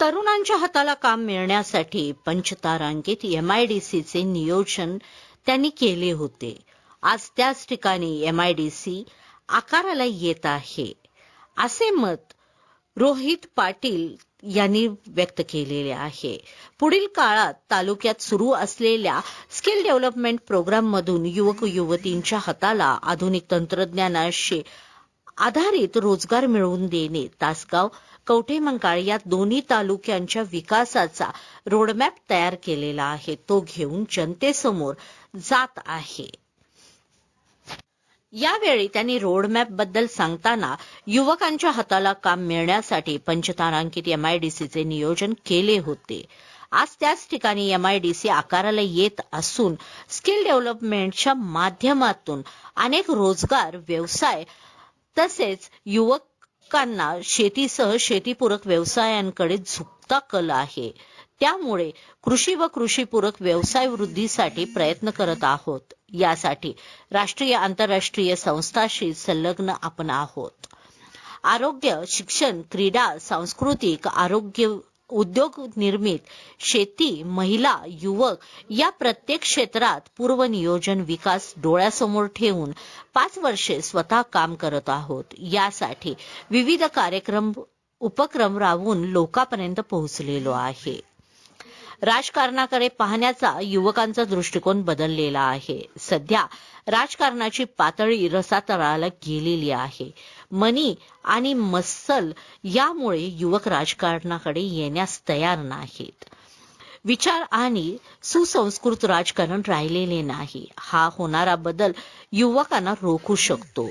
तरुणांच्या हाताला काम मिळण्यासाठी पंचतारांकित एमआयडीसीचे नियोजन त्यांनी केले होते. आज त्याच ठिकाणी एमआयडीसी आकाराला येत आहे. असे मत रोहित पाटील यांनी व्यक्त केलेले आहे. पुढील काळात तालुक्यात सुरू असलेल्या स्किल डेव्हलपमेंट प्रोग्राम मधून युवक युवतींच्या हाताला आधुनिक तंत्रज्ञानाशी आधारित रोजगार मिळवून देणे तासगाव कवठेमंकाळ या दोन्ही तालुक्यांच्या विकासाचा रोडमॅप तयार केलेला आहे. तो घेऊन जनतेसमोर जात आहे. यावेळी त्यांनी रोडमॅपबद्दल सांगताना युवकांच्या हाताला काम मिळण्यासाठी पंचतारांकित एमआयडीसीचे नियोजन केले होते. आज त्याच ठिकाणी एमआयडीसी आकाराला येत असून स्किल डेव्हलपमेंटच्या माध्यमातून अनेक रोजगार व्यवसाय तसेच युवक लोकांना शेतीसह शेतीपूरक व्यवसायांकडे झुकता कल आहे. त्यामुळे कृषी व कृषीपूरक व्यवसाय वृद्धीसाठी प्रयत्न करत आहोत. यासाठी राष्ट्रीय आंतरराष्ट्रीय संस्थाशी संलग्न आपण आहोत. आरोग्य शिक्षण क्रीडा सांस्कृतिक आरोग्य उद्योग निर्मित शेती महिला युवक या प्रत्येक क्षेत्रात पूर्वनियोजन विकास डोळ्यासमोर ठेवून पाच वर्षे स्वतः काम करत आहोत. यासाठी विविध कार्यक्रम उपक्रम राबवून लोकांपर्यंत पोहोचलेलो आहे. राजकारणाकडे पाहण्याचा युवकांचा दृष्टिकोन बदललेला आहे. सध्या राजकारणाची पातळी रसातळाला गेलेली आहे. मनी आणि मस्सल यामुळे युवक राजकारणाकडे येण्यास तयार नाहीत. विचार आणि सुसंस्कृत राजकारण राहिलेले नाही. हा होणारा बदल युवकांना रोखू शकतो.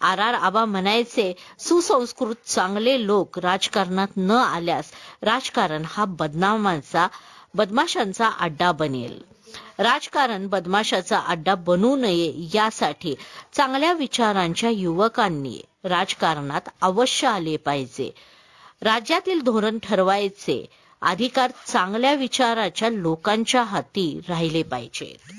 आर. आर. आबा म्हणायचे सुसंस्कृत चांगले लोक राजकारणात न आल्यास राजकारण हा बदनामाचा बदमाशांचा अड्डा बनेल. राजकारण बदमाशाचा अड्डा बनू नये यासाठी चांगल्या विचारांच्या युवकांनी राजकारणात अवश्य आले पाहिजे. राज्यातील धोरण ठरवायचे. अधिकार चांगल्या विचाराच्या लोकांच्या हाती राहिले पाहिजेत.